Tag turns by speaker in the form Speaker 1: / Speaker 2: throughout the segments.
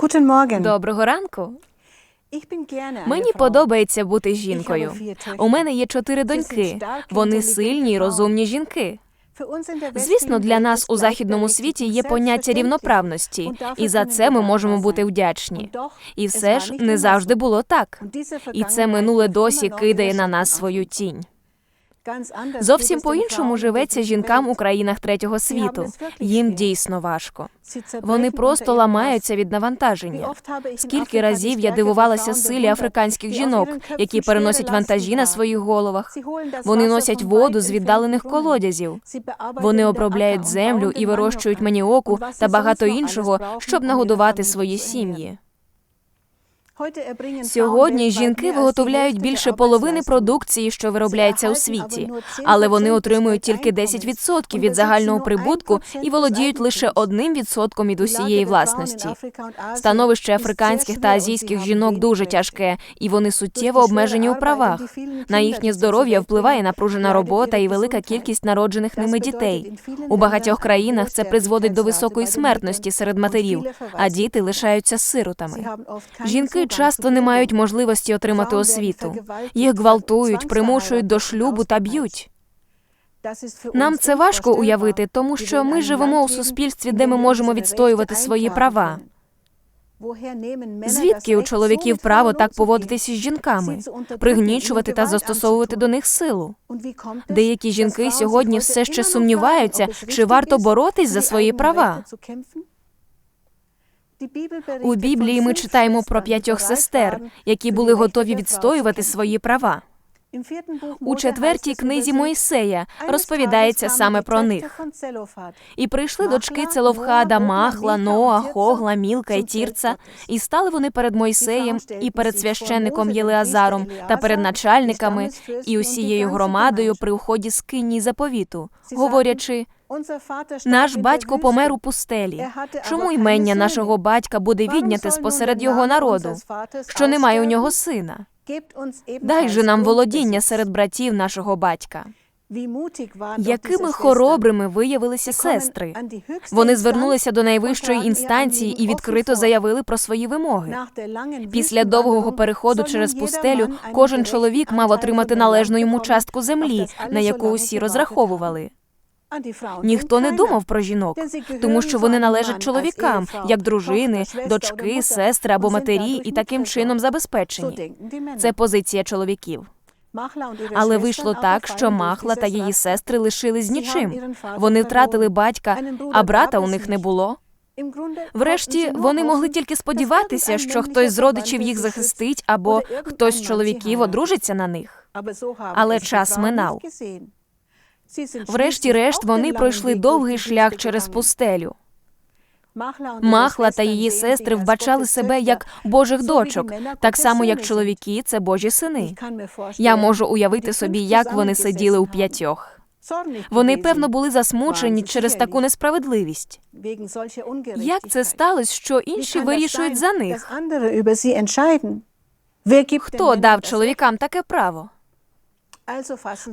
Speaker 1: Guten Morgen.
Speaker 2: Доброго ранку. Мені подобається бути жінкою. У мене є чотири доньки. Вони сильні розумні жінки. Звісно, для нас у західному світі є поняття рівноправності, і за це ми можемо бути вдячні. І все ж не завжди було так. І це минуле досі кидає на нас свою тінь. Зовсім
Speaker 1: Frauen in
Speaker 2: живеться жінкам у країнах третього світу. Їм дійсно важко. Вони просто ламаються від навантаження. Скільки разів я дивувалася силі африканських жінок, які переносять вантажі на своїх головах. Вони носять воду з віддалених колодязів. Вони обробляють землю і вирощують маніоку та багато іншого, щоб
Speaker 1: um
Speaker 2: нагодувати свої сім'ї. Сьогодні жінки виготовляють більше половини продукції, що виробляється у світі, але вони отримують тільки 10% від загального прибутку і володіють лише одним відсотком від усієї власності. Становище африканських та азійських жінок дуже тяжке, і вони суттєво обмежені у правах. На їхнє здоров'я впливає напружена робота і велика кількість народжених ними дітей. У багатьох країнах це призводить до високої смертності серед матерів, а діти лишаються сиротами. Жінки часто не мають можливості отримати освіту. Їх гвалтують, примушують до шлюбу та б'ють. Нам це важко уявити, тому що ми живемо у суспільстві, де ми можемо відстоювати свої права. Звідки у чоловіків право так поводитися з жінками, пригнічувати та застосовувати до них силу? Деякі жінки сьогодні все ще сумніваються, чи варто боротись за свої права. У Біблії ми читаємо про п'ятьох сестер, які були готові відстоювати свої права. У четвертій книзі Моїсея розповідається саме про них. І прийшли дочки Целовхада, Махла, Ноа, Хогла, Мілка і Тірца, і стали вони перед Мойсеєм і перед священником Єлеазаром та перед начальниками і усією громадою при вході з кині заповіту, говорячи. Наш батько помер у пустелі. Чому ймення нашого батька буде відняте спосеред його народу? Що немає у нього сина? Дай же нам володіння серед братів нашого батька. Якими хоробрими виявилися сестри. Вони звернулися до найвищої інстанції і відкрито заявили про свої вимоги. Після довгого переходу через пустелю кожен чоловік мав отримати належну йому частку землі, на яку усі розраховували. Ніхто не думав про жінок, тому що вони належать чоловікам, як дружини, дочки, сестри або матері, і таким чином забезпечені. Це позиція чоловіків. Але вийшло так, що Махла та її сестри лишились нічим. Вони втратили батька, а брата у них не було. Врешті вони могли тільки сподіватися, що хтось з родичів їх захистить, або хтось з чоловіків одружиться на них.
Speaker 1: Але час минав.
Speaker 2: Врешті-решт вони пройшли довгий шлях через пустелю. Махла та її сестри вбачали себе як божих дочок, так само як чоловіки це божі сини. Я можу уявити собі, як вони сиділи у п'ятьох. Вони, певно, були засмучені через таку несправедливість. Як це сталося, що інші вирішують за них? Хто дав чоловікам таке право?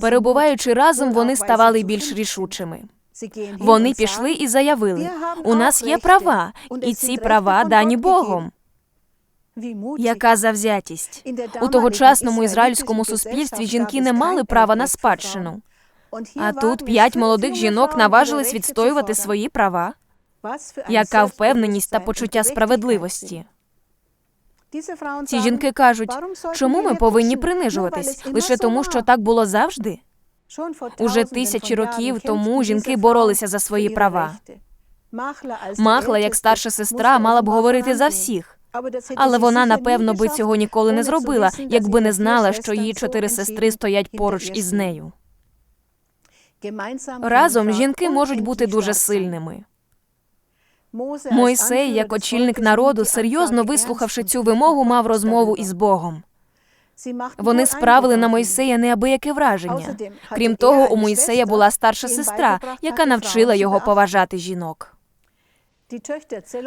Speaker 2: Перебуваючи разом, вони ставали більш рішучими. Вони пішли і заявили: у нас є права, і ці права дані Богом. Яка завзятість у тогочасному ізраїльському суспільстві жінки не мали права на спадщину. А тут п'ять молодих жінок наважились відстоювати свої права. Яка впевненість та почуття справедливості? Ці жінки кажуть, чому ми повинні принижуватись лише тому, що так було завжди? Уже тисячі років тому жінки боролися за свої права. Махла, як старша сестра, мала б говорити за всіх. Але вона, напевно, би цього ніколи не зробила, якби не знала, що її чотири сестри стоять поруч із нею. Разом жінки можуть бути дуже сильними. Мойсей, як очільник народу, серйозно вислухавши цю вимогу, мав розмову із Богом. Вони справили на Мойсея неабияке враження. Крім того, у Мойсея була старша сестра, яка навчила його поважати жінок.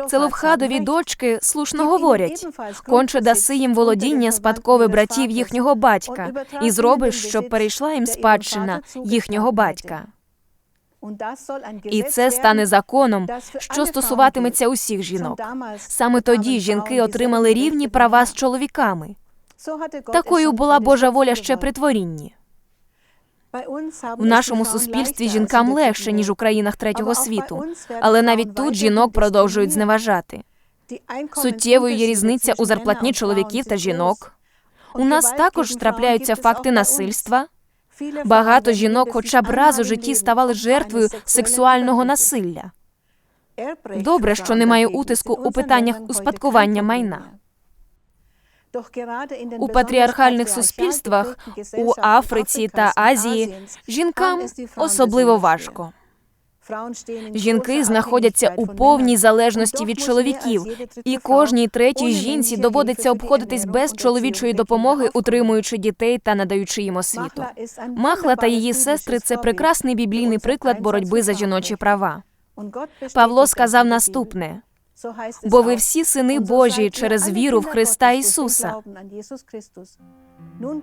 Speaker 2: Целовхадові дочки слушно говорять конче даси їм володіння спадкове братів їхнього батька, і зробиш, щоб перейшла їм спадщина їхнього батька. І це стане законом, що стосуватиметься усіх жінок. Саме тоді жінки отримали рівні права з чоловіками. Такою була Божа воля ще при творінні. В нашому суспільстві жінкам легше, ніж у країнах третього світу, але навіть тут жінок продовжують зневажати. Суттєвою є різниця у зарплатні чоловіків та жінок. У нас також трапляються факти насильства. Багато жінок, хоча б раз у житті, ставали жертвою сексуального насилля. Добре, що немає утиску у питаннях успадкування майна. У патріархальних суспільствах у Африці та Азії жінкам особливо важко. Жінки знаходяться у повній залежності від чоловіків, і кожній третій жінці доводиться обходитись без чоловічої допомоги, утримуючи дітей та надаючи їм освіту. Махла та її сестри це прекрасний біблійний приклад боротьби за жіночі права. Павло сказав наступне: бо ви всі сини Божі через віру в Христа Ісуса.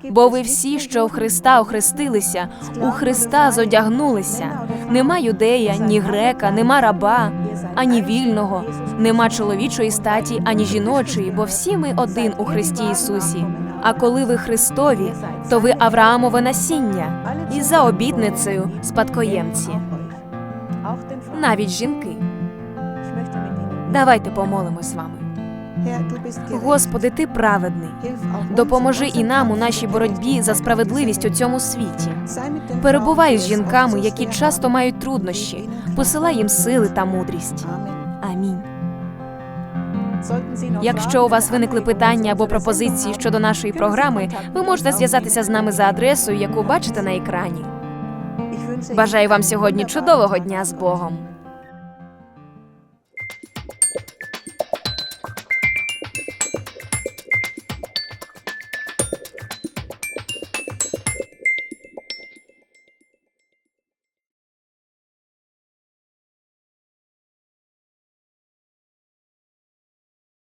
Speaker 2: Бо ви всі, що в Христа охрестилися, у Христа зодягнулися. Нема юдея, ні грека, нема раба, ані вільного, нема чоловічої статі, ані жіночої, бо всі ми один у Христі Ісусі. А коли ви Христові, то ви Авраамове насіння, і за обітницею спадкоємці, навіть жінки. Давайте помолимось з вами. Господи, ти праведний. Допоможи і нам у нашій боротьбі за справедливість у цьому світі. Перебувай з жінками, які часто мають труднощі. Посилай їм сили та мудрість. Амінь. Якщо у вас виникли питання або пропозиції щодо нашої програми, ви можете зв'язатися з нами за адресою, яку бачите на екрані. Бажаю вам сьогодні чудового дня з Богом.